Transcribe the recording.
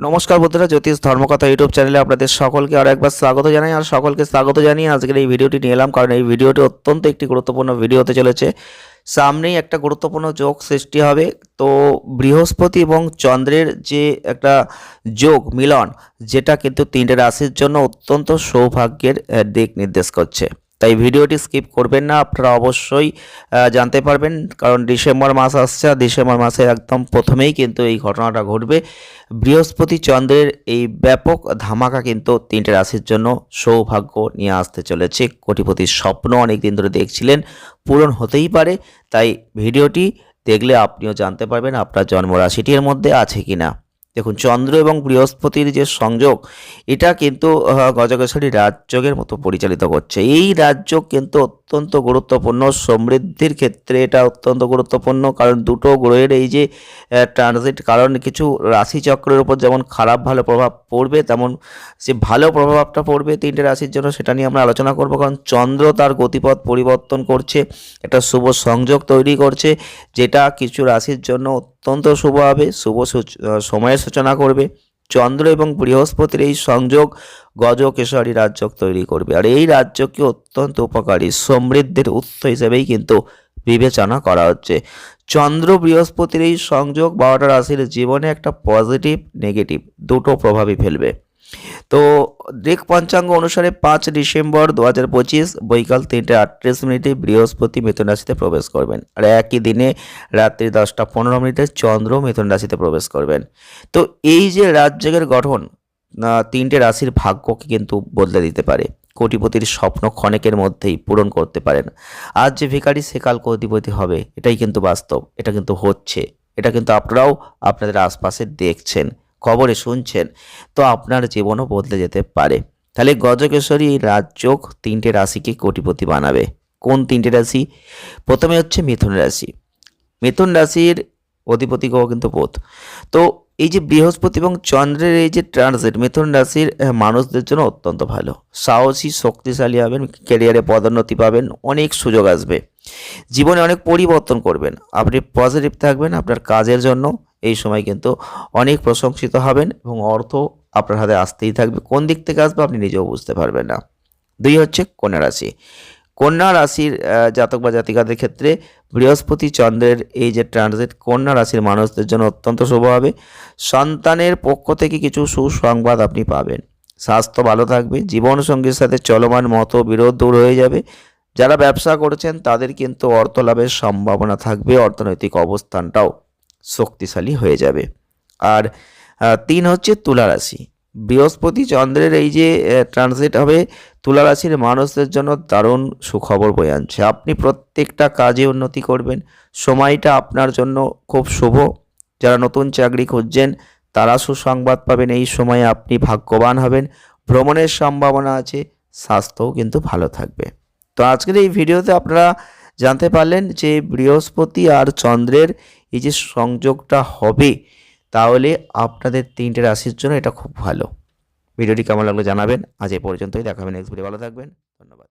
নমস্কার বন্ধুরা, জ্যোতিষ ধর্মকথা ইউটিউব চ্যানেলে আপনাদের সকলকে আরও একবার স্বাগত জানাই। আর সকলকে স্বাগত জানিয়ে আজকের এই ভিডিওটি নিয়ে এলাম, কারণ এই ভিডিওটি অত্যন্ত একটি গুরুত্বপূর্ণ ভিডিও হতে চলেছে। সামনেই একটা গুরুত্বপূর্ণ যোগ সৃষ্টি হবে। তো বৃহস্পতি এবং চন্দ্রের যে একটা যোগ মিলন, যেটা কিন্তু তিনটে রাশির জন্য অত্যন্ত সৌভাগ্যের দিক নির্দেশ করছে। তাই ভিডিওটি স্কিপ করবেন না, আপনারা অবশ্যই জানতে পারবেন। কারণ ডিসেম্বর মাস আসছে, আর ডিসেম্বর মাসে একদম প্রথমেই কিন্তু এই ঘটনাটা ঘটবে। বৃহস্পতি চন্দ্রের এই ব্যাপক ধামাকা কিন্তু তিনটে রাশির জন্য সৌভাগ্য নিয়ে আসতে চলেছে। কোটিপতির স্বপ্ন অনেক দিন ধরে দেখছিলেন, পূরণ হতেই পারে। তাই ভিডিওটি দেখলে আপনিও জানতে পারবেন আপনার জন্ম রাশিটির মধ্যে আছে কি না দেখুন, চন্দ্র এবং বৃহস্পতির যে সংযোগ, এটা কিন্তু গজকেশরী রাজযোগের মতো পরিচালিত করছে। এই রাজযোগ কিন্তু অত্যন্ত গুরুত্বপূর্ণ, সমৃদ্ধির ক্ষেত্রে এটা অত্যন্ত গুরুত্বপূর্ণ, কারণ দুটো গ্রহের এই যে ট্রানজিট কারণ, কিছু রাশিচক্রের উপর যেমন খারাপ ভালো প্রভাব পড়বে, তেমন যে ভালো প্রভাবটা পড়বে তিনটে রাশির জন্য, সেটা নিয়ে আমরা আলোচনা করব, কারণ চন্দ্র তার গতিপথ পরিবর্তন করছে, একটা শুভ সংযোগ তৈরি করছে, যেটা কিছু রাশির জন্য অত্যন্ত শুভ হবে, শুভ সূচ- সূচনা করবে। চন্দ্র এবং বৃহস্পতির এই সংযোগ গজকেশরী রাজ্য তৈরি করবে। আর এই রাজ্যকে অত্যন্ত উপকারী, সমৃদ্ধির উৎস হিসেবেই কিন্তু বিবেচনা করা হচ্ছে। চন্দ্র বৃহস্পতির এই সংযোগ বারোটা রাশির জীবনে একটা পজিটিভ নেগেটিভ দুটো প্রভাবই ফেলবে। তো দিক পঞ্চাঙ্গ অনুসারে পাঁচ ডিসেম্বর দু হাজার পঁচিশ বৈকাল তিনটে আটত্রিশ মিনিটে বৃহস্পতি মিথুন রাশিতে প্রবেশ করবেন আর একই দিনে রাত্রি দশটা পনেরো মিনিটে চন্দ্র মিথুন রাশিতে প্রবেশ করবেন। তো এই যে রাজ্যের গঠন তিনটে রাশির ভাগ্যকে কিন্তু বদলে দিতে পারে। কোটিপতির স্বপ্ন ক্ষণেকের মধ্যেই পূরণ করতে পারেন। আজ যে ভিখারি, সে কাল কোটিপতি হবে, এটাই কিন্তু বাস্তব, এটা কিন্তু হচ্ছে, এটা কিন্তু আপনারাও আপনাদের আশপাশে দেখছেন। খবরে শুনছেন, তো আপনার জীবনও বদলে যেতে পারে। তাহলে গজকেশ্বরী এই রাজযোগ তিনটে রাশিকে কোটিপতি বানাবে। কোন তিনটে রাশি? প্রথমে হচ্ছে মিথুন রাশি। মিথুন রাশির অধিপতি গ্রহ কিন্তু বোধ। তো এই যে বৃহস্পতি এবং চন্দ্রের এই যে ট্রানজিট মিথুন রাশির মানুষদের জন্য অত্যন্ত ভালো। সাহসী, শক্তিশালী হবেন ক্যারিয়ারে পদোন্নতি পাবেন, অনেক সুযোগ আসবে। জীবনে অনেক পরিবর্তন করবেন। আপনি পজিটিভ থাকবেন আপনার কাজের জন্য। এই সময় কিন্তু অনেক প্রশংসিত হবেন এবং অর্থ আপনার হাতে আসতেই থাকবে। কোন দিক থেকে আসবে আপনি নিজেও বুঝতে পারবেন না। দুই হচ্ছে কন্যা রাশি। কন্যা রাশির জাতক বা জাতিকাদের ক্ষেত্রে বৃহস্পতি চন্দ্রের এই যে ট্রানজিট কন্যা রাশির মানুষদের জন্য অত্যন্ত শুভ হবে। সন্তানের পক্ষ থেকে কিছু সুসংবাদ আপনি পাবেন। স্বাস্থ্য ভালো থাকবে, জীবনসঙ্গীর সাথে চলমান মত বিরোধ দূর হয়ে যাবে। যারা ব্যবসা করছেন, তাদের কিন্তু অর্থ লাভের সম্ভাবনা থাকবে, অর্থনৈতিক অবস্থানটাও শক্তিশালী হয়ে যাবে। আর তিন হচ্ছে তুলা রাশি। বৃহস্পতি চন্দ্রের এই যে ট্রানজিট হবে, তুলা রাশির মানুষদের জন্য দারুণ সুখবর বয়ে আনছে। আপনি প্রত্যেকটা কাজে উন্নতি করবেন। সময়টা আপনার জন্য খুব শুভ। যারা নতুন চাকরি খুঁজছেন, তারা সুসংবাদ পাবেন, এই সময়ে আপনি ভাগ্যবান হবেন। ভ্রমণের সম্ভাবনা আছে, স্বাস্থ্যও কিন্তু ভালো থাকবে। তো আজকের এই ভিডিওতে আপনারা জানতে পারলেন যে বৃহস্পতি আর চন্দ্রের এই যে সংযোগটা হবে, তাহলে আপনাদের তিনটে রাশির জন্য এটা খুব ভালো। ভিডিওটি কেমন লাগল জানাবেন। আজ এ পর্যন্তই। দেখাবেন নেক্সট ভিডিও ভালো থাকবেন। ধন্যবাদ।